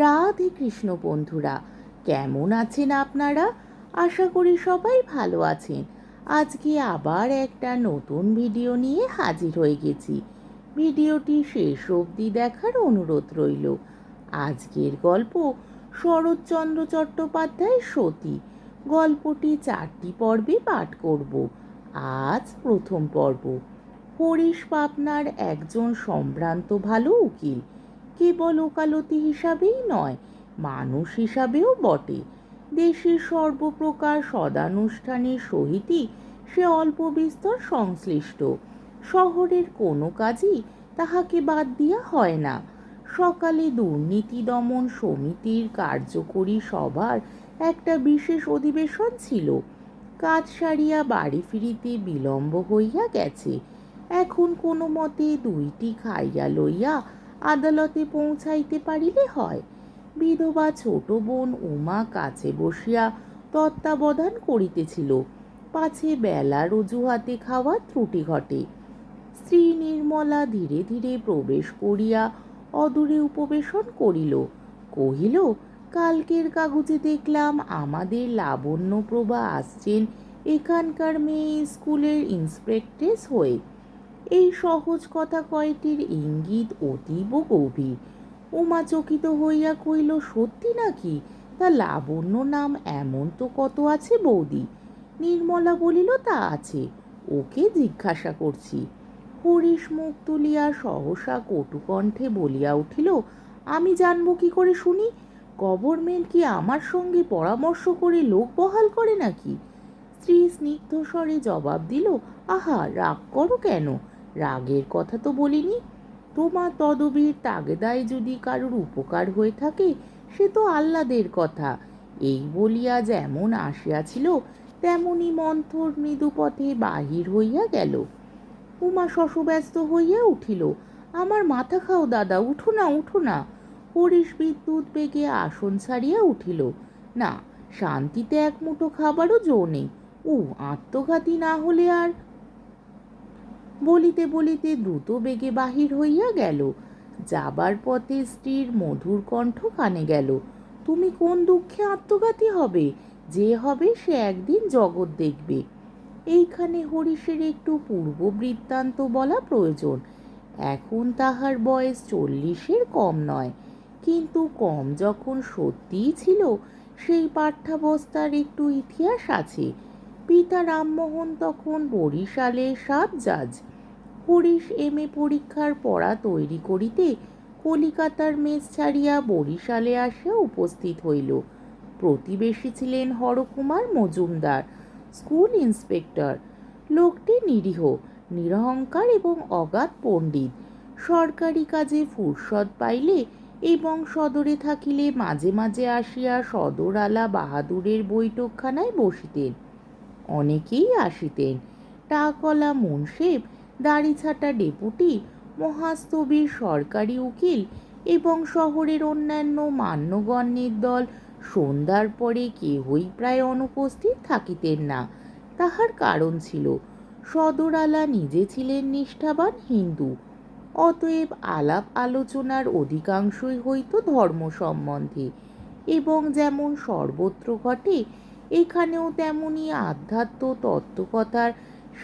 রাধে কৃষ্ণ বন্ধুরা, কেমন আছেন আপনারা? আশা করি সবাই ভালো আছেন। আজকে আবার একটা নতুন ভিডিও নিয়ে হাজির হয়ে গেছি। ভিডিওটি শেষ অবধি দেখার অনুরোধ রইল। আজকের গল্প শরৎচন্দ্র চট্টোপাধ্যায় সতী। গল্পটি চারটি পর্বে পাঠ করব। আজ প্রথম পর্ব। হরিশ পাবনার একজন সম্ভ্রান্ত ভালো উকিল। কেবল ওকালতি হিসাবেই নয়, মানুষ হিসাবেও বটে। দেশের সর্বপ্রকার সদানুষ্ঠানের সহিতই সে অল্প বিস্তর সংশ্লিষ্ট। শহরের কোনো কাজই তাহাকে বাদ দিয়া হয় না। সকালে দুর্নীতি দমন সমিতির কার্যকরী সভার একটা বিশেষ অধিবেশন ছিল। কাজ সারিয়া বাড়ি ফিরিতে বিলম্ব হইয়া গেছে। এখন কোনো মতে দুইটি খাইয়া লইয়া আদালতে পৌঁছাইতে পারিলে হয়। বিধবা ছোট বোন উমা কাছে বসিয়া তত্ত্বাবধান করিতেছিল। পাছে বেলার অজুহাতে খাওয়া ত্রুটি ঘটে। স্ত্রী নির্মলা ধীরে ধীরে প্রবেশ করিয়া অদূরে উপবেশন করিল। কহিল, কালকের কাগজে দেখলাম আমাদের লাবণ্যপ্রভা আসছেন এখানকার মেয়ে স্কুলের ইন্সপেক্ট্রেস হয়ে। এই সহজ কথা কয়টির ইঙ্গিত অতীব গভীর। উমা চকিত হইয়া কইল সত্যি নাকি? তা লাবণ্য নাম এমন তো কত আছে বৌদি? নির্মলা বলিল, তা আছে, ওকে জিজ্ঞাসা করছি। হরিশ মুখ তুলিয়া সহসা কটুকণ্ঠে বলিয়া উঠিল, আমি জানব কি করে শুনি? গভর্নমেন্ট কি আমার সঙ্গে পরামর্শ করে লোক বহাল করে নাকি? স্ত্রী স্নিগ্ধ স্বরে জবাব দিল, আহা, রাগ করো কেন? রাগের কথা তো বলিনি। তোমার তদবির তাগেদায় যদি কারোর উপকার হয়ে থাকে, সে তো আহ্লাদের কথা। এই বলিয়া যেমন আসিয়াছিল, তেমনি মন্থর মৃদুপথে বাহির হইয়া গেল। উমা শশব্যস্ত হইয়া উঠিল, আমার মাথা খাও দাদা, উঠো না উঠো না। হরিশ বিদ্যুৎ বেগে আসন ছাড়িয়া উঠিল, না, শান্তিতে এক মুঠো খাবারও জো নেই। ও আত্মঘাতী না হলে আর বলিতে বলিতে দ্রুত বেগে বাহির হইয়া গেল। যাবার পথে স্ত্রীর মধুর কণ্ঠ কানে গেল, তুমি কোন দুঃখে আত্মঘাতী হবে? যে হবে সে একদিন জগৎ দেখবে। এইখানে হরিশের একটু পূর্ব বৃত্তান্ত বলা প্রয়োজন। এখন তাহার বয়স চল্লিশের কম নয়, কিন্তু কম যখন সত্যিই ছিল, সেই পাঠ্যাবস্থার একটু ইতিহাস আছে। পিতা রামমোহন তখন বরিশালে সাত জাজ হরিশ এম এ পরীক্ষার পড়া তৈরি করিতে কলিকাতার মেস ছাড়িয়া বরিশালে আসিয়া উপস্থিত হইল। প্রতিবেশী ছিলেন হরকুমার মজুমদার, স্কুল ইন্সপেক্টর। লোকটি নিরীহ, নিরহংকার এবং অগাধ পণ্ডিত। সরকারি কাজে ফুরসদ পাইলে এবং সদরে থাকিলে মাঝে মাঝে আসিয়া সদর আলা বাহাদুরের বৈঠকখানায় বসিতেন। অনেকেই আসিতেন। টাকলা মুন্সেব দাড়িছাটা ডেপুটি মহাস্তবীর সরকারি উকিল এবং শহরের অন্যান্য মান্যগণ্যের দল সন্ধ্যার পরে কেহই প্রায় অনুপস্থিত থাকিতেন না। তাহার কারণ ছিল, সদরালা নিজে ছিলেন নিষ্ঠাবান হিন্দু। অতএব আলাপ আলোচনার অধিকাংশই হইত ধর্ম সম্বন্ধে এবং যেমন সর্বত্র ঘটে, এখানেও তেমনি আধ্যাত্ম তত্ত্বকথার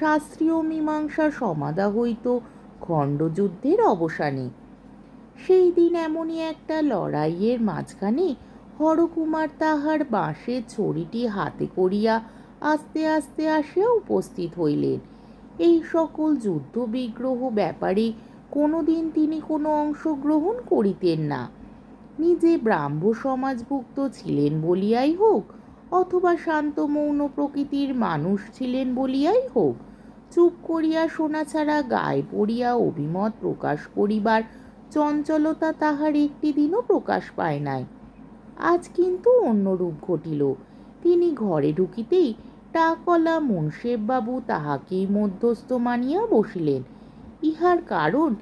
শাস্ত্রীয় মীমাংসা সমাধা হইত খণ্ডযুদ্ধের অবসানে। সেই দিন এমনই একটা লড়াইয়ের মাঝখানে হরকুমার তাহার বাঁশের ছড়িটি হাতে করিয়া আস্তে আস্তে আসিয়া উপস্থিত হইলেন। এই সকল যুদ্ধ বিগ্রহ ব্যাপারে কোনোদিন তিনি কোনো অংশগ্রহণ করিতেন না। নিজে ব্রাহ্ম সমাজভুক্ত ছিলেন বলিয়াই হোক অথবা শান্ত মৌন প্রকৃতির মানুষ ছিলেন বলিয়াই হোক। চুপ করিয়া শোনা ছাড়া গায়ে পড়িয়া অভিমত প্রকাশ করিবার চঞ্চলতা তাহার একটি দিনও প্রকাশ পায় নাই। আজ কিন্তু অন্য রূপ ঘটিল। তিনি ঘরে ঢুকিতেই টাকলা মুন্সেববাবু তাহাকেই মধ্যস্থ মানিয়া বসিলেন। ইহার কারণ,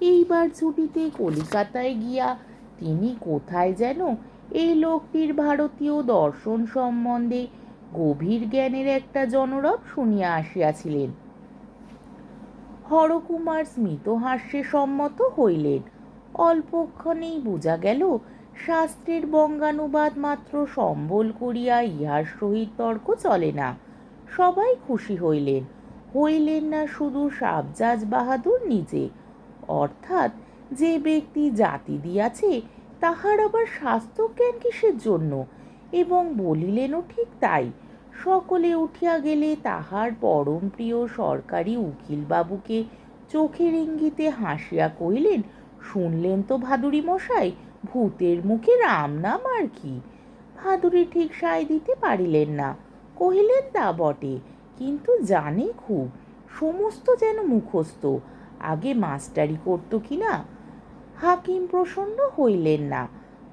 এইবার ছুটিতে কলিকাতায় গিয়া তিনি কোথায় যেন এই লোকটির ভারতীয় দর্শন সম্বন্ধে গভীর জ্ঞানের একটা জনরব শুনিয়া আসিয়াছিলেন। হরকুমার স্মিত হাস্যে সম্মত হইলেন। অল্পক্ষণেই বোঝা গেল, শাস্ত্রের বঙ্গানুবাদ মাত্র সম্বল করিয়া ইহার সহিত তর্ক চলে না। সবাই খুশি হইলেন। হইলেন না শুধু সাবজাজ বাহাদুর নিজে। অর্থাৎ যে ব্যক্তি জাতি দিয়াছে তাহার আবার স্বাস্থ্যজ্ঞান কিসের জন্য? এবং বলিলেনও ঠিক তাই। সকলে উঠিয়া গেলে তাহার পরম প্রিয় সরকারি উকিলবাবুকে চোখের ইঙ্গিতে হাসিয়া কহিলেন, শুনলেন তো ভাদুরী মশাই, ভূতের মুখে রাম নাম আর কি? ভাদুরী ঠিক সায় দিতে পারিলেন না। কহিলেন, তা বটে, কিন্তু জানে খুব। সমস্ত যেন মুখস্থ। আগে মাস্টারি করতো কি না? হাকিম প্রসন্ন হইলেন না।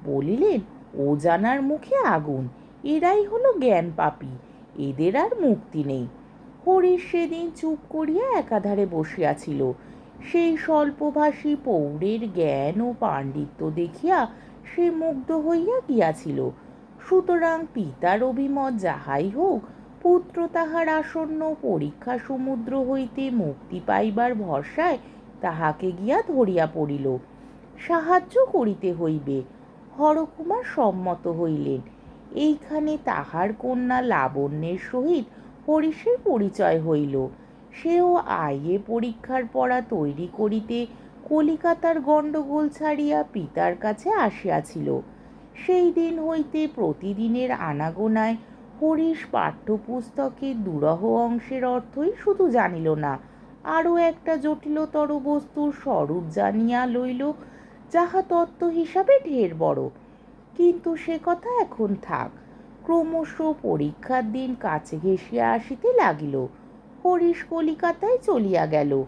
বলিলেন, ও জানার মুখে আগুন, এরাই হলো জ্ঞান পাপী, এদের আর মুক্তি নেই। হরিশ সেদিন চুপ করিয়া একাধারে বসিয়াছিল। সেই স্বল্পভাষী পৌরের জ্ঞান ও পাণ্ডিত্য দেখিয়া সে মুগ্ধ হইয়া গিয়াছিল। সুতরাং পিতার অভিমত যাহাই হোক, পুত্র তাহার আসন্ন পরীক্ষা সমুদ্র হইতে মুক্তি পাইবার ভরসায় তাহাকে গিয়া ধরিয়া পড়িল। সাহায্য করিতে হইবে। হরকুমার সম্মত হইলেন। এইখানে তাহার কন্যা লাবণ্যের সহিত হরিষের পরিচয় হইল। সেও আইয়ে পরীক্ষার পড়া তৈরি করিতে কলিকাতার গণ্ডগোল ছাড়িয়া পিতার কাছে আসিয়াছিল। সেই দিন হইতে প্রতিদিনের আনাগোনায় হরিশ পাঠ্যপুস্তকের দুরহ অংশের অর্থই শুধু জানিল না, আরও একটা জটিলতর বস্তুর স্বরূপ জানিয়া লইল যাহা তত্ত্ব হিসাবে ঢের বড়। কিন্তু সে কথা এখন থাক, ক্রমশ পরীক্ষার দিন কাছে ঘেঁষিয়া আসিতে লাগিল। হরিশ কলিকাতায় চলিয়া গেল।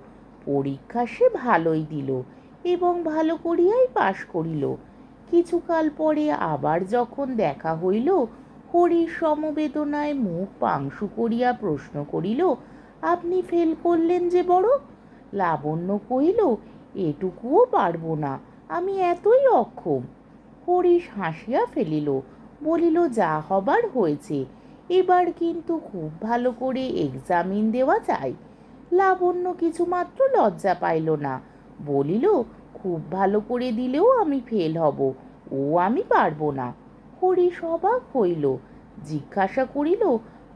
পরীক্ষা সে ভালোই দিল এবং ভালো করিয়াই পাশ করিল। কিছুকাল পরে আবার যখন দেখা হইল, হরিশ সমবেদনায় মুখ পাংশু করিয়া প্রশ্ন করিল, আপনি ফেল করলেন যে বড়? লাবণ্য কহিল, এটুকুও পারব না। আমি এতই অক্ষম। হরিশ হাসিয়া ফেলিল, বলিল, যা হবার হয়েছে, এবার কিন্তু খুব ভালো করে এক্সামিন দেওয়া চাই লাবণ্য কিছুমাত্র লজ্জা পাইল না, বলিল, খুব ভালো করে দিলেও আমি ফেল হব, ও আমি পারব না। হরিশ অবাক হইল, জিজ্ঞাসা করিল,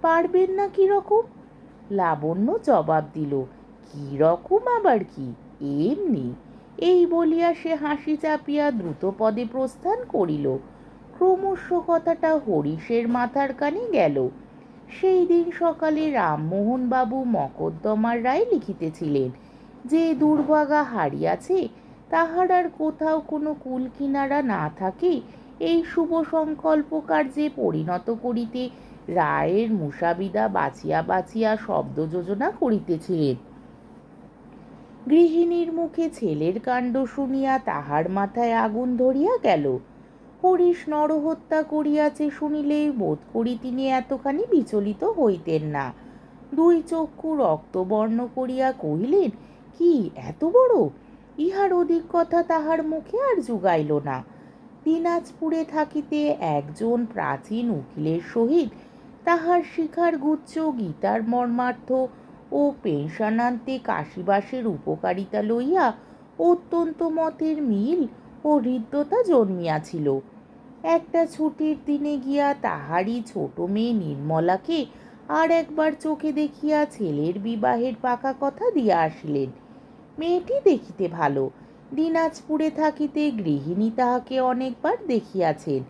পারবেন না কীরকম লাবণ্য জবাব দিল, কি রকম আবার কি? এমনি। এই বলিয়া সে হাসি চাপিয়া দ্রুত পদে প্রস্থান করিল। ক্রমশ কথাটা হরিশের মাথার কানে গেল। সেই দিন সকালে রামমোহন বাবু মকদ্দমার রায় লিখিতেছিলেন, যে দুর্ভাগা হারিয়াছে তাহার আর কোথাও কোনো কুল কিনারা না থাকে, এই শুভ সংকল্প কার্যে পরিণত করিতে রায়ের মুসাবিদা বাছিয়া বাছিয়া শব্দ যোজনা করিতেছিলেন। গৃহিণীর মুখে ছেলের কাণ্ড শুনিয়া তাহার মাথায় আগুন ধরিয়া গেল। হরিশ নরহত্যা করিয়াছে শুনিলেই বোধ করি তিনি এতখানি বিচলিত হইতেন না। দুই চক্ষু রক্তবর্ণ করিয়া কহিলেন, কি, এত বড়? ইহার অধিক কথা তাহার মুখে আর জুগাইল না। দিনাজপুরে থাকিতে একজন প্রাচীন উকিলের সহিত তাহার শিখার গুচ্ছ গীতার মর্মার্থ ও পেনশনান্তে কাশিবাসের উপকারিতা লইয়া অত্যন্ত মতের মিল ও হৃদ্যতা জন্মিয়াছিল। একটা ছুটির দিনে গিয়া তাহারই ছোট মেয়ে নির্মলাকে আর একবার চোখে দেখিয়া ছেলের বিবাহের পাকা কথা দিয়া আসিলেন। মেয়েটি দেখিতে ভালো, দিনাজপুরে থাকিতে গৃহিণী তাহাকে অনেকবার দেখিয়াছেন।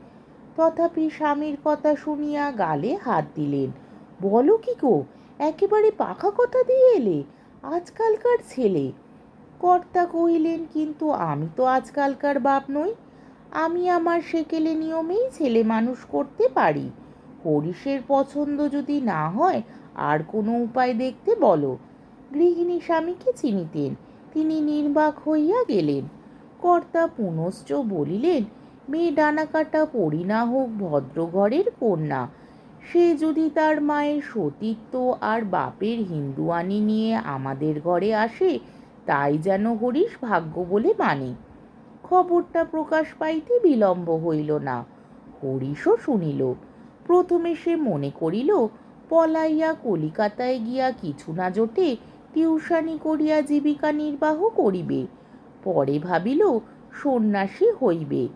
তথাপি স্বামীর কথা শুনিয়া গালে হাত দিলেন। বলো কি গো একেবারে পাখা কথা দিয়ে এলে, আজকালকার ছেলে। কর্তা কহিলেন, কিন্তু আমি তো আজকালকার বাপ নই। আমি আমার সেকেলে নিয়মেই ছেলে মানুষ করতে পারি। হরিশের পছন্দ যদি না হয়, আর কোনো উপায় দেখতে বলো। গৃহিণী স্বামীকে চিনিতেন। তিনি নির্বাক হইয়া গেলেন। কর্তা পুনশ্চ বলিলেন, মেয়ে ডানাকাটা না হোক ভদ্রঘরের কন্যা। সে যদি তার মায়ের সতীত্ব আর বাপের হিন্দুয়ানি নিয়ে আমাদের ঘরে আসে, তাই যেন হরিশ ভাগ্য বলে মানে। খবরটা প্রকাশ পাইতে বিলম্ব হইল না। হরিশও শুনিল। প্রথমে সে মনে করিল, পলাইয়া কলিকাতায় গিয়া কিছু না জোটে টিউশানি করিয়া জীবিকা নির্বাহ করিবে। পরে ভাবিল, সন্ন্যাসী হইবে।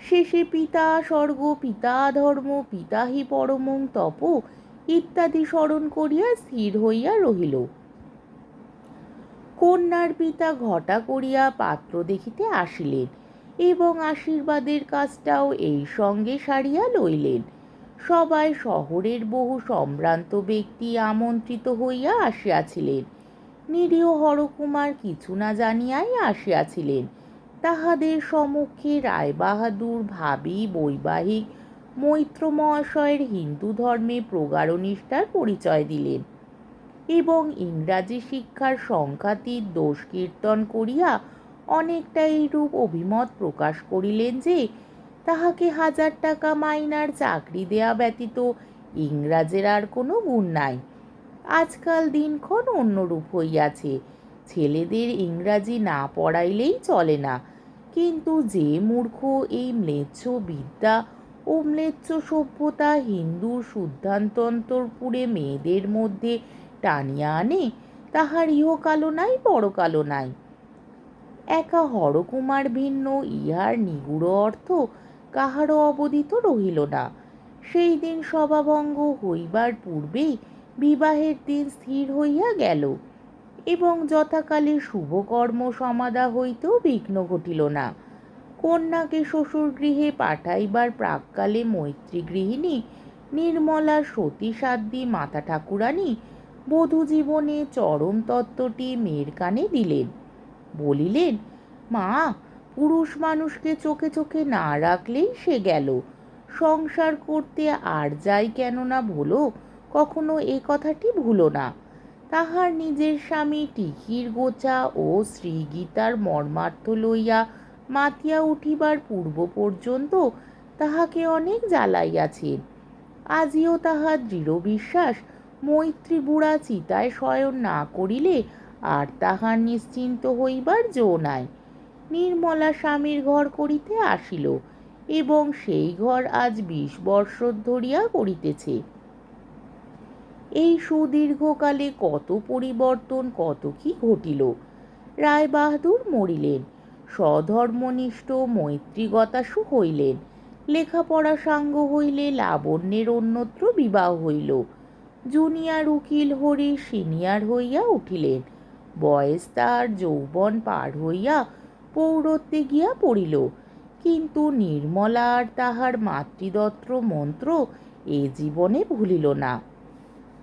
শেষে পিতা স্বর্গ, পিতা ধর্ম, পিতা হি পরমং তপ ইত্যাদি স্মরণ করিয়া স্থির হইয়া রহিল। কন্যার পিতা ঘটা করিয়া পাত্র দেখিতে আসিলেন এবং আশীর্বাদের কাজটাও এই সঙ্গে সারিয়া লইলেন। সবাই শহরের বহু সম্ভ্রান্ত ব্যক্তি আমন্ত্রিত হইয়া আসিয়াছিলেন। নিরীহ হরকুমার কিছু না জানিয়াই আসিয়াছিলেন। তাহাদের সম্মুখে রায়বাহাদুর ভাবি বৈবাহিক মৈত্র মহাশয়ের হিন্দু ধর্মে প্রগাঢ় নিষ্ঠার পরিচয় দিলেন এবং ইংরাজি শিক্ষার সংখ্যাতীত দোষ কীর্তন করিয়া অনেকটা এইরূপ অভিমত প্রকাশ করিলেন যে, তাহাকে হাজার টাকা মাইনার চাকরি দেয়া ব্যতীত ইংরাজের আর কোনো গুণ নাই। আজকাল দিনক্ষণ অন্যরূপ হইয়াছে। ছেলেদের ইংরাজি না পড়াইলেই চলে না। কিন্তু যে মূর্খ এই ম্লেচ্ছ বিদ্যা ও ম্লেচ্ছ সভ্যতা হিন্দুর শুদ্ধান্তন্তরপুরে মেয়েদের মধ্যে টানিয়া আনে, তাহার ইহকালো নাই পরকালো নাই। একা হরকুমার ভিন্ন ইহার নিগুড় অর্থ কাহারও অবদিত রহিল না। সেই দিন সভাভঙ্গ হইবার পূর্বেই বিবাহের দিন স্থির হইয়া গেল। এবং যথাকালে শুভকর্ম সমাধা হইতেও বিঘ্ন ঘটিল না। কন্যাকে শ্বশুর গৃহে পাঠাইবার প্রাককালে মৈত্রী গৃহিণী নির্মলা, সতী সাধ্বী, মাতা ঠাকুরানী বধূ জীবনে চরম তত্ত্বটি মেয়ের কানে দিলেন। বলিলেন, মা, পুরুষ মানুষকে চোখে চোখে না রাখলেই সে গেল। সংসার করতে আর যাই কেন না ভুলো কখনো এ কথাটি ভুলো না। তাহার নিজের স্বামী টিকির গোচা ও শ্রীগীতার মর্মার্থ লইয়া মাতিয়া উঠিবার পূর্ব পর্যন্ত তাহাকে অনেক জ্বালাইয়াছেন। আজিও তাহার দৃঢ় বিশ্বাস মৈত্রী বুড়া চিতায় শয়ন না করিলে আর তাহার নিশ্চিন্ত হইবার জো নাই। নির্মলা স্বামীর ঘর করিতে আসিল এবং সেই ঘর আজ বিশ বর্ষ ধরিয়া করিতেছে এই সুদীর্ঘকালে কত পরিবর্তন, কত কি ঘটিল? রায়বাহাদুর মরিলেন, স্বধর্মনিষ্ঠ মৈত্রীগতাসু হইলেন, লেখাপড়া সাঙ্গ হইলে লাবণ্যের অন্যত্র বিবাহ হইল। জুনিয়র উকিল হরি সিনিয়র হইয়া উঠিলেন, বয়স তাহার যৌবন পার হইয়া পৌরত্বে গিয়া পড়িল। কিন্তু নির্মলা আর তাহার মাতৃদত্ত মন্ত্র এ জীবনে ভুলিল না।